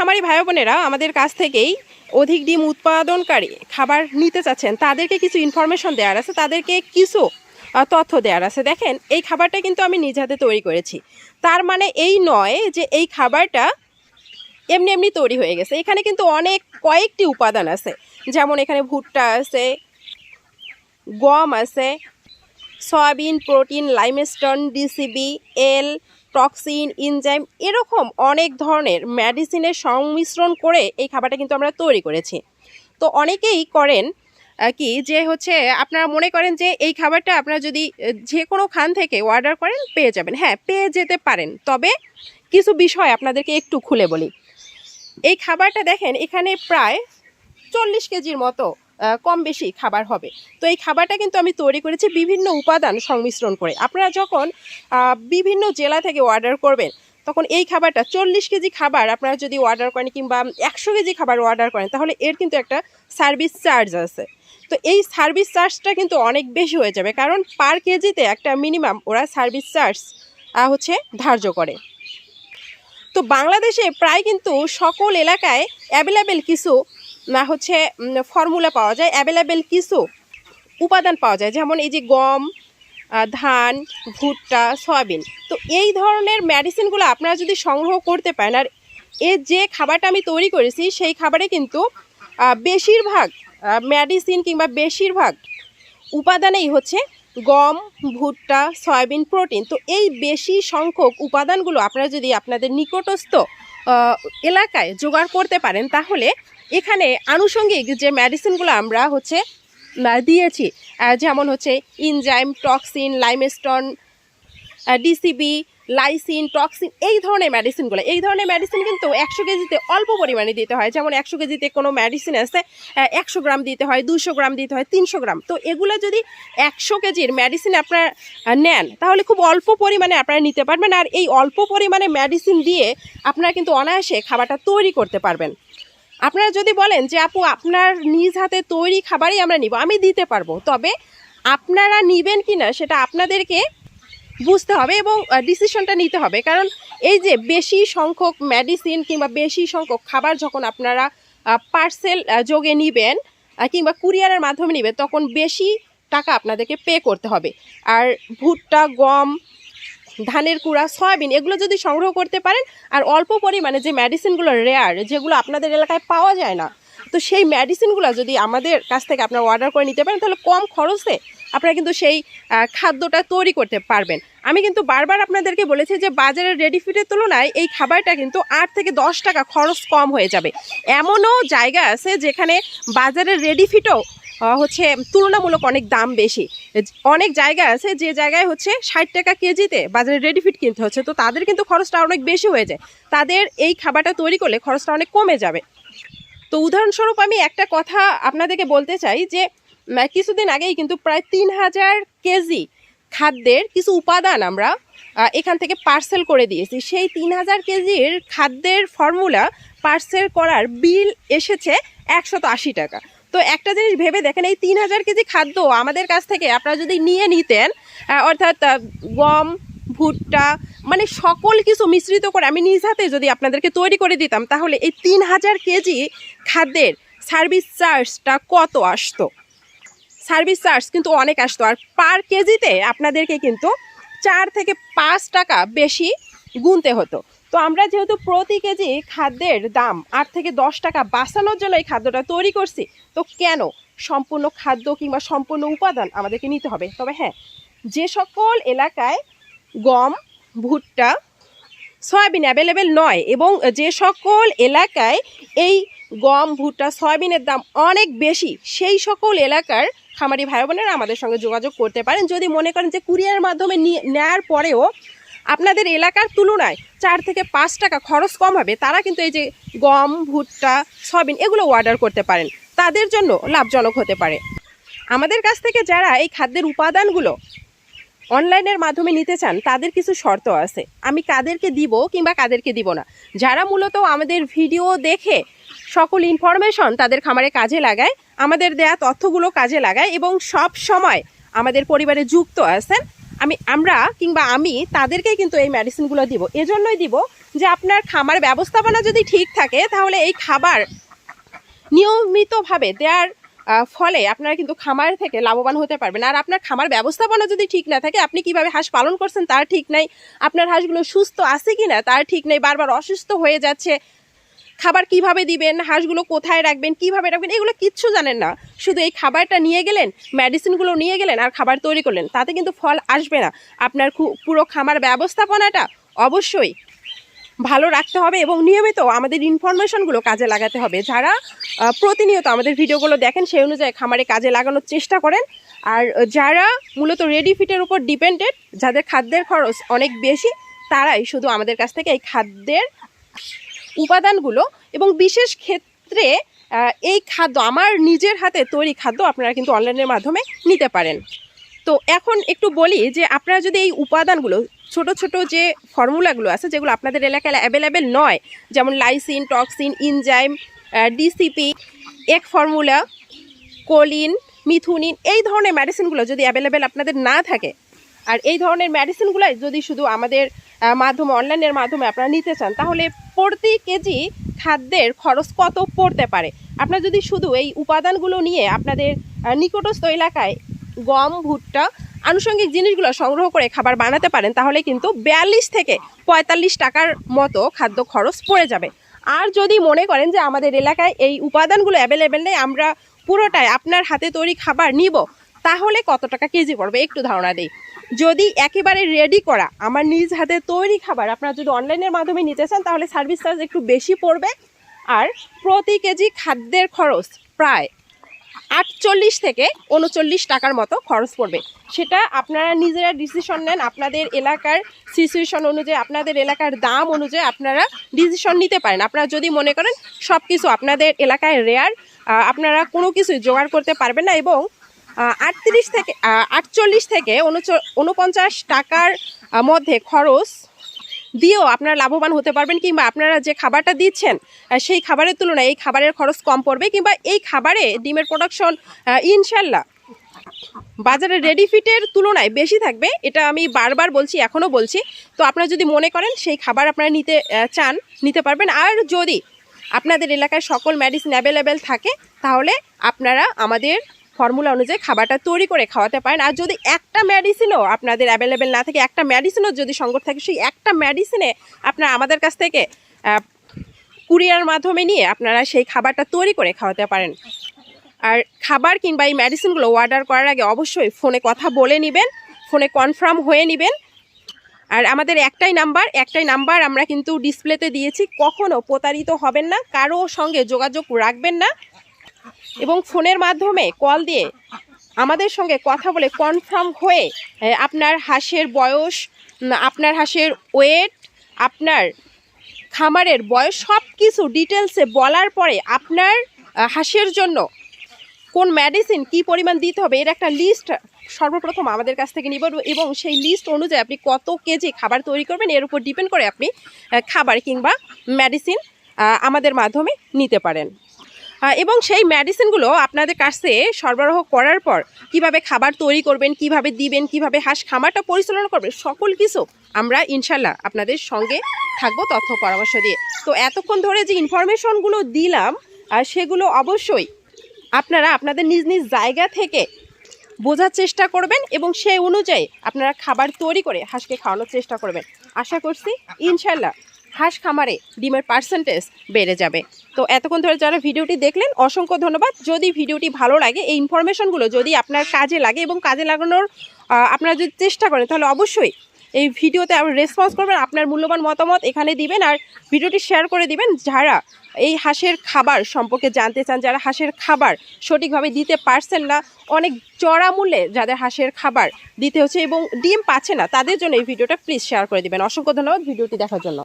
খামারি ভাই বোনেরা আমাদের কাছ থেকেই অধিক ডিম উৎপাদনকারী খাবার নিতে চাচ্ছেন। তাদেরকে কিছু ইনফরমেশন দেওয়ার আছে, তাদেরকে কিছু তথ্য দেওয়ার আছে। দেখেন, এই খাবারটা কিন্তু আমি নিজ হাতে তৈরি করেছি। তার মানে এই নয় যে এই খাবারটা এমনি এমনি তৈরি হয়ে গেছে। এখানে কিন্তু অনেক কয়েকটি উপাদান আছে। যেমন এখানে ভুট্টা আছে, গম আছে, soybean, protein, limestone, DCB, L toxin enzyme এরকম অনেক ধরনের মেডিসিনের সংমিশ্রণ করে এই খাবারটা কিন্তু আমরা তৈরি করেছি। তো অনেকেই করেন কি যে হচ্ছে আপনারা মনে করেন যে এই খাবারটা আপনারা যদি যে কোনো খান থেকে অর্ডার করেন পেয়ে যাবেন। হ্যাঁ পেয়ে যেতে পারেন। তবে কিছু বিষয় আপনাদেরকে একটু খুলে বলি। এই খাবারটা দেখেন, এখানে প্রায় চল্লিশ কেজির মতো কম বেশি খাবার হবে। তো এই খাবারটা কিন্তু আমি তৈরি করেছি বিভিন্ন উপাদান সংমিশ্রণ করে। আপনারা যখন বিভিন্ন জেলা থেকে অর্ডার করবেন, তখন এই খাবারটা চল্লিশ কেজি খাবার আপনারা যদি অর্ডার করেন কিংবা একশো কেজি খাবার অর্ডার করেন, তাহলে এর কিন্তু একটা সার্ভিস চার্জ আছে। তো এই সার্ভিস চার্জটা কিন্তু অনেক বেশি হয়ে যাবে, কারণ পার কেজিতে একটা মিনিমাম ওরা সার্ভিস চার্জ হচ্ছে ধার্য করে। তো বাংলাদেশে প্রায় কিন্তু সকল এলাকায় অ্যাভেলেবেল কিছু না হচ্ছে ফর্মুলা পাওয়া যায়। অ্যাভেলেবেল কিছু উপাদান পাওয়া যায়, যেমন এই যে গম ধান, ভুট্টা, সয়াবিন। তো এই ধরনের মেডিসিনগুলো আপনারা যদি সংগ্রহ করতে পারেন, আর এ যে খাবারটা আমি তৈরি করেছি, সেই খাবারে কিন্তু বেশিরভাগ মেডিসিন কিংবা বেশিরভাগ উপাদানেই হচ্ছে গম, ভুট্টা, সয়াবিন প্রোটিন তো এই বেশি সংখ্যক উপাদানগুলো আপনারা যদি আপনাদের নিকটস্থ এলাকায় জোগাড় করতে পারেন, তাহলে এখানে আনুষঙ্গিক যে মেডিসিনগুলো আমরা হচ্ছে দিয়েছি যেমন হচ্ছে enzyme toxin limestone DCB lysine, toxin, এই ধরনের মেডিসিনগুলো এই ধরনের মেডিসিন কিন্তু একশো কেজিতে অল্প পরিমাণে দিতে হয়। যেমন একশো কেজিতে কোনো মেডিসিন আছে একশো গ্রাম দিতে হয় দুশো গ্রাম দিতে হয়, তিনশো গ্রাম। তো এগুলো যদি একশো কেজির মেডিসিন আপনারা নেন, তাহলে খুব অল্প পরিমাণে আপনারা নিতে পারবেন। আর এই অল্প পরিমাণে মেডিসিন দিয়ে আপনারা কিন্তু অনায়াসে খাবারটা তৈরি করতে পারবেন। আপনারা যদি বলেন যে, আপু, আপনার নিজ হাতে তৈরি খাবারই আমরা নিব, আমি দিতে পারব। তবে আপনারা নিবেন কি না সেটা আপনাদেরকে বুঝতে হবে এবং ডিসিশনটা নিতে হবে। কারণ এই যে বেশি সংখ্যক মেডিসিন কিংবা বেশি সংখ্যক খাবার যখন আপনারা পার্সেল যোগে নিবেন কিংবা কুরিয়ারের মাধ্যমে নেবেন, তখন বেশি টাকা আপনাদেরকে পে করতে হবে। আর ভুট্টা, গম, ধানের কুড়া, সয়াবিন এগুলো যদি সংগ্রহ করতে পারেন, আর অল্প পরিমাণে যে মেডিসিনগুলো রেয়ার যেগুলো আপনাদের এলাকায় পাওয়া যায় না তো সেই মেডিসিনগুলো যদি আমাদের কাছ থেকে আপনারা অর্ডার করে নিতে পারেন, তাহলে কম খরচে আপনারা কিন্তু সেই খাদ্যটা তৈরি করতে পারবেন। আমি কিন্তু বারবার আপনাদেরকে বলেছি যে বাজারের রেডি ফিটের তুলনায় এই খাবারটা কিন্তু আট থেকে দশ টাকা খরচ কম হয়ে যাবে। এমনও জায়গা আছে যেখানে বাজারের রেডি ফিটও হচ্ছে তুলনামূলক অনেক দাম বেশি। অনেক জায়গা আছে যে জায়গায় হচ্ছে ষাট টাকা কেজিতে বাজারে রেডি ফিট কিনতে হচ্ছে। তো তাদের কিন্তু খরচটা অনেক বেশি হয়ে যায়। তাদের এই খাবারটা তৈরি করলে খরচটা অনেক কমে যাবে। তো উদাহরণস্বরূপ আমি একটা কথা আপনাদেরকে বলতে চাই যে কিছুদিন আগেই কিন্তু প্রায় তিন হাজার কেজি খাদ্যের কিছু উপাদান আমরা এখান থেকে পার্সেল করে দিয়েছি। সেই তিন হাজার কেজির খাদ্যের ফর্মুলা পার্সেল করার বিল এসেছে একশত আশি টাকা। তো একটা জিনিস ভেবে দেখেন, এই তিন হাজার কেজি খাদ্য আমাদের কাছ থেকে আপনারা যদি নিয়ে নিতেন অর্থাৎ গম ভুট্টা মানে সকল কিছু মিশ্রিত করে আমি নিজ হাতে যদি আপনাদেরকে তৈরি করে দিতাম, তাহলে এই তিন হাজার কেজি খাদ্যের সার্ভিস চার্জটা কত আসতো? সার্ভিস চার্জ কিন্তু অনেক আসতো, আর পার কেজিতে আপনাদেরকে কিন্তু চার থেকে পাঁচ টাকা বেশি গুনতে হতো। তো আমরা যেহেতু প্রতি কেজি খাদ্যের দাম আট থেকে দশ টাকা বাঁচানোর জন্য এই খাদ্যটা তৈরি করছি, তো কেন? সম্পূর্ণ খাদ্য কিংবা সম্পূর্ণ উপাদান আমাদেরকে নিতে হবে। তবে হ্যাঁ যে সকল এলাকায় গম, ভুট্টা, সয়াবিন অ্যাভেলেবেল নয় এবং যে সকল এলাকায় এই গম, ভুট্টা, সয়াবিনের দাম অনেক বেশি, সেই সকল এলাকার খামারি ভাই বোনেরা আমাদের সঙ্গে যোগাযোগ করতে পারেন। যদি মনে করেন যে কুরিয়ারের মাধ্যমে নিয়ে নেওয়ার পরেও আপনাদের এলাকার তুলনায় চার থেকে পাঁচ টাকা খরচ কম হবে, তারা কিন্তু এই যে গম, ভুট্টা, সয়াবিন এগুলো অর্ডার করতে পারেন। তাদের জন্য লাভজনক হতে পারে। আমাদের কাছ থেকে যারা এই খাদ্যের উপাদানগুলো অনলাইনের মাধ্যমে নিতে চান, তাদের কিছু শর্ত আছে। আমি কাদেরকে দিব কিংবা কাদেরকে দিব না। যারা মূলত আমাদের ভিডিও দেখে সকল ইনফরমেশন তাদের খামারে কাজে লাগায়, আমাদের দেয়া তথ্যগুলো কাজে লাগায় এবং সব সময় আমাদের পরিবারে যুক্ত আছেন, আমি, আমরা কিংবা আমি তাদেরকেই কিন্তু এই মেডিসিনগুলো দিব। এজন্যই দিব যে আপনার খামার ব্যবস্থাপনা যদি ঠিক থাকে, তাহলে এই খাবার নিয়মিতভাবে দেওয়ার ফলে আপনারা কিন্তু খামার থেকে লাভবান হতে পারবেন। আর আপনার খামার ব্যবস্থাপনা যদি ঠিক না থাকে, আপনি কীভাবে হাঁস পালন করছেন তার ঠিক নাই, আপনার হাঁসগুলো সুস্থ আছে কি না তার ঠিক নেই, বারবার অসুস্থ হয়ে যাচ্ছে, খাবার কীভাবে দিবেন, হাঁসগুলো কোথায় রাখবেন, কীভাবে রাখবেন, এগুলো কিচ্ছু জানেন না। শুধু এই খাবারটা নিয়ে গেলেন মেডিসিনগুলো নিয়ে গেলেন আর খাবার তৈরি করলেন, তাতে কিন্তু ফল আসবে না। আপনার পুরো খামার ব্যবস্থাপনাটা অবশ্যই ভালো রাখতে হবে এবং নিয়মিত আমাদের ইনফরমেশনগুলো কাজে লাগাতে হবে। যারা প্রতিনিয়ত আমাদের ভিডিওগুলো দেখেন, সেই অনুযায়ী খামারে কাজে লাগানোর চেষ্টা করেন। আর যারা মূলত রেডি ফিটের উপর ডিপেন্ডেড যাদের খাদ্যের খরচ অনেক বেশি, তারাই শুধু আমাদের কাছ থেকে এই খাদ্যের উপাদানগুলো এবং বিশেষ ক্ষেত্রে এই খাদ্য, আমার নিজের হাতে তৈরি খাদ্য আপনারা কিন্তু অনলাইনের মাধ্যমে নিতে পারেন। তো এখন একটু বলি যে আপনারা যদি এই উপাদানগুলো, ছোট ছোট যে ফর্মুলাগুলো আছে, যেগুলো আপনাদের এলাকায় অ্যাভেলেবেল নয়, যেমন লাইসিন টক্সিন ইনজাইম ডিসিপি এক ফর্মুলা কোলিন মিথুনিন এই ধরনের মেডিসিনগুলো যদি অ্যাভেলেবেল আপনাদের না থাকে, আর এই ধরনের মেডিসিনগুলো যদি শুধু আমাদের মাধ্যমে, অনলাইনের মাধ্যমে আপনারা নিতে চান, তাহলে প্রতি কেজি খাদ্যের খরচ কত পড়তে পারে? আপনারা যদি শুধু এই উপাদানগুলো নিয়ে আপনাদের নিকটস্থ এলাকায় গম, ভুট্টা, আনুষঙ্গিক জিনিসগুলো সংগ্রহ করে খাবার বানাতে পারেন, তাহলে কিন্তু বিয়াল্লিশ থেকে পঁয়তাল্লিশ টাকার মতো খাদ্য খরচ পড়ে যাবে। আর যদি মনে করেন যে আমাদের এলাকায় এই উপাদানগুলো অ্যাভেলেবেল নেই, আমরা পুরোটাই আপনার হাতে তৈরি খাবার নিব, তাহলে কত টাকা কেজি পড়বে? একটু ধারণা দিই। যদি একেবারে রেডি করা, আমার নিজ হাতে তৈরি খাবার, আপনারা যদি অনলাইনের মাধ্যমে নিতে চান, তাহলে সার্ভিস চার্জ একটু বেশি পড়বে। আর প্রতি কেজি খাদ্যের খরচ প্রায় আটচল্লিশ থেকে উনচল্লিশ টাকার মতো খরচ পড়বে। সেটা আপনারা নিজেরা ডিসিশন নেন, আপনাদের এলাকার সিচুয়েশন অনুযায়ী, আপনাদের এলাকার দাম অনুযায়ী আপনারা ডিসিশন নিতে পারেন। আপনারা যদি মনে করেন সব কিছু আপনাদের এলাকায় রেয়ার আপনারা কোনো কিছুই জোগাড় করতে পারবেন না এবং আটত্রিশ থেকে আটচল্লিশ থেকে উনপঞ্চাশ টাকার মধ্যে খরচ দিয়েও আপনারা লাভবান হতে পারবেন কিংবা আপনারা যে খাবারটা দিচ্ছেন সেই খাবারের তুলনায় এই খাবারের খরচ কম পড়বে কিংবা এই খাবারে ডিমের প্রোডাকশন ইনশাল্লাহ বাজারে রেডি ফিটের তুলনায় বেশি থাকবে। এটা আমি বারবার বলছি, এখনও বলছি। তো আপনারা যদি মনে করেন সেই খাবার আপনারা নিতে চান, নিতে পারবেন। আর যদি আপনাদের এলাকায় সকল মেডিসিন অ্যাভেলেবেল থাকে, তাহলে আপনারা আমাদের ফর্মুলা অনুযায়ী খাবারটা তৈরি করে খাওয়াতে পারেন। আর যদি একটা মেডিসিনও আপনাদের অ্যাভেলেবেল না থাকে, একটা মেডিসিনও যদি সংকট থাকে, সেই একটা মেডিসিনে আপনারা আমাদের কাছ থেকে কুরিয়ার মাধ্যমে নিয়ে আপনারা সেই খাবারটা তৈরি করে খাওয়াতে পারেন। আর খাবার কিংবা এই মেডিসিনগুলো অর্ডার করার আগে অবশ্যই ফোনে কথা বলে নেবেন ফোনে কনফার্ম হয়ে নেবেন। আর আমাদের একটাই নাম্বার একটাই নাম্বার আমরা কিন্তু ডিসপ্লেতে দিয়েছি। কখনও প্রতারিত হবেন না, কারও সঙ্গে যোগাযোগ রাখবেন না। এবং ফোনের মাধ্যমে কল দিয়ে আমাদের সঙ্গে কথা বলে কনফার্ম হয়ে আপনার হাঁসের বয়স আপনার হাঁসের ওয়েট, আপনার খামারের বয়স সব কিছু ডিটেলসে বলার পরে আপনার হাঁসের জন্য কোন মেডিসিন কি পরিমাণ দিতে হবে এর একটা লিস্ট সর্বপ্রথম আমাদের কাছ থেকে নিব এবং সেই লিস্ট অনুযায়ী আপনি কত কেজি খাবার তৈরি করবেন এর উপর ডিপেন্ড করে আপনি খাবার কিংবা মেডিসিন আমাদের মাধ্যমে নিতে পারেন। এবং সেই মেডিসিনগুলো আপনাদের কাছে সরবরাহ করার পর কীভাবে খাবার তৈরি করবেন কীভাবে দিবেন কীভাবে হাঁস খামারটা পরিচালনা করবেন সকল কিছু আমরা ইনশাল্লাহ আপনাদের সঙ্গে থাকব তথ্য পরামর্শ দিয়ে। তো এতক্ষণ ধরে যে ইনফরমেশনগুলো দিলাম আহ, সেগুলো অবশ্যই আপনারা আপনাদের নিজ নিজ জায়গা থেকে বোঝার চেষ্টা করবেন এবং সেই অনুযায়ী আপনারা খাবার তৈরি করে হাঁসকে খাওয়ানোর চেষ্টা করবেন। আশা করছি ইনশাল্লাহ হাঁস খামারে ডিমের পার্সেন্টেজ বেড়ে যাবে। তো এতক্ষণ ধরে যারা ভিডিওটি দেখলেন, অসংখ্য ধন্যবাদ। যদি ভিডিওটি ভালো লাগে, এই ইনফরমেশনগুলো যদি আপনার কাজে লাগে এবং কাজে লাগানোর আপনারা যদি চেষ্টা করেন, তাহলে অবশ্যই এই ভিডিওতে আপনি রেসপন্স করবেন, আপনার মূল্যবান মতামত এখানে দিবেন আর ভিডিওটি শেয়ার করে দিবেন। যারা এই হাঁসের খাবার সম্পর্কে জানতে চান, যারা হাঁসের খাবার সঠিকভাবে দিতে পারছেন না, অনেক চড়া মূল্যে যাদের হাঁসের খাবার দিতে হচ্ছে এবং ডিম পাচ্ছে না, তাদের জন্য এই ভিডিওটা প্লিজ শেয়ার করে দিবেন। অসংখ্য ধন্যবাদ ভিডিওটি দেখার জন্য।